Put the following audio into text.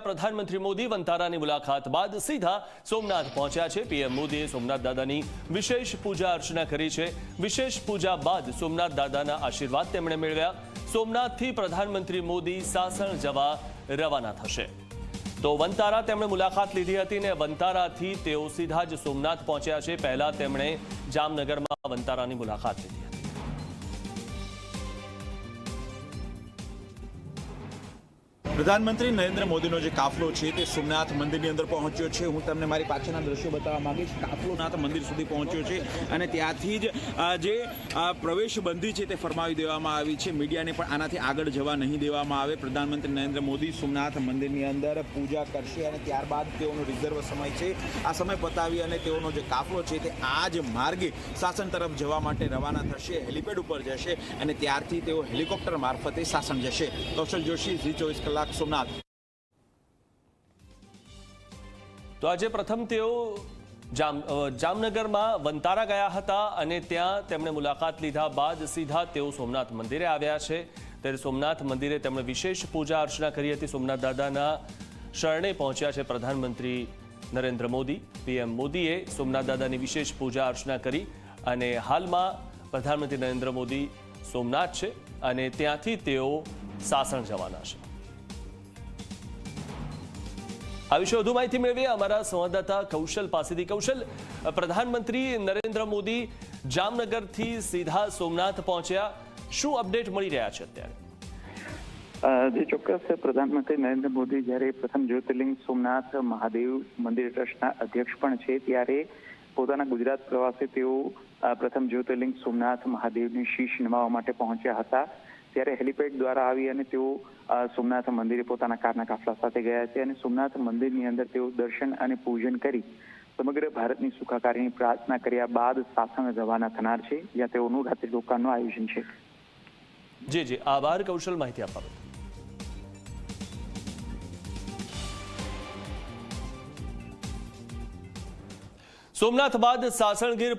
મળ્યા પ્રધાનમંત્રી મોદી વંતારાની મુલાકાત બાદ સીધા સોમનાથ પહોંચ્યા છે. પીએમ મોદીએ સોમનાથ દાદાની વિશેષ પૂજા અર્ચના કરી છે. વિશેષ પૂજા બાદ સોમનાથ દાદાના આશીર્વાદ તેમણે મેળવ્યા. સોમનાથથી પ્રધાનમંત્રી મોદી સાસણ જવા રવાના થશે. તો વંતારા તેમણે મુલાકાત લીધી હતી ને વંતારાથી તેઓ સીધા જ સોમનાથ પહોંચ્યા છે. પહેલા તેમણે જામનગરમાં વંતારાની મુલાકાત લીધી પ્રધાનમંત્રી નરેન્દ્ર મોદીનો જે કાફલો છે તે સોમનાથ મંદિરની અંદર પહોંચ્યો છે. હું તમને મારી પાછળના દ્રશ્યો બતાવવા માગીશ. કાફલોનાથ મંદિર સુધી પહોંચ્યો છે અને ત્યાંથી જ જે પ્રવેશબંધી પ્રવેશ બંધી છે તે ફરમાવી દેવામાં આવી છે. મીડિયાને પણ આનાથી આગળ જવા નહીં દેવામાં આવે. પ્રધાનમંત્રી નરેન્દ્ર મોદી સોમનાથ મંદિરની અંદર પૂજા કરશે અને ત્યારબાદ તેઓનો રિઝર્વ સમય છે. આ સમય પતાવી અને તેઓનો જે કાફલો છે તે આ જ માર્ગે શાસન તરફ જવા માટે રવાના થશે. હેલિપેડ ઉપર જશે અને ત્યારથી તેઓ હેલિકોપ્ટર મારફતે શાસન જશે. કૌશલ જોશી, ઝી ચોવીસ કલાક સોમનાથ. તો આજે પ્રથમ તેઓ જામ જામનગરમાં વંતારા ગયા હતા અને ત્યાં તેમણે મુલાકાત લીધા બાદ સીધા તેઓ સોમનાથ મંદિરે આવ્યા છે. ત્યારે સોમનાથ મંદિરે તેમણે વિશેષ પૂજા અર્ચના કરી હતી. સોમનાથ દાદાના શરણે પહોંચ્યા છે પ્રધાનમંત્રી નરેન્દ્ર મોદી. પીએમ મોદીએ સોમનાથ દાદાની વિશેષ પૂજા અર્ચના કરી અને હાલમાં પ્રધાનમંત્રી નરેન્દ્ર મોદી સોમનાથ છે અને ત્યાંથી તેઓ સાસણ જવાના છે. આ વિશે વધુ માહિતી મેળવીએ અમારા સંવાદદાતા કૌશલ પાસેથી. કૌશલ, પ્રધાનમંત્રી નરેન્દ્ર મોદી જામનગરથી સીધા સોમનાથ પહોંચ્યા. શું અપડેટ મળી રહ્યા છે અત્યારે? જે, ચોક્કસ, પ્રધાનમંત્રી નરેન્દ્ર મોદી જ્યારે પ્રથમ જ્યોતિર્લિંગ સોમનાથ મહાદેવ મંદિર ટ્રસ્ટના અધ્યક્ષ પણ છે, ત્યારે પોતાના ગુજરાત પ્રવાસે તેઓ પ્રથમ જ્યોતિર્લિંગ સોમનાથ મહાદેવની શીશ નમાવા માટે પહોંચ્યા હતા. ત્યારે હેલિપેડ દ્વારા આવી અને તેઓ સોમનાથ મંદિરે પોતાના કારના કાફલા સાથે ગયા છે અને સોમનાથ મંદિરની અંદર તેઓ દર્શન અને પૂજન કરી સમગ્ર ભારતની સુખાકારીની પ્રાર્થના કર્યા બાદ સાસણ રવાના થનાર છે, જ્યાં તેઓનું રાત્રિ રોકાણનું આયોજન છે. જી જી. આભાર, કૌશલ માહિતી આપવા સોમનાથ બાદ સાસણગીર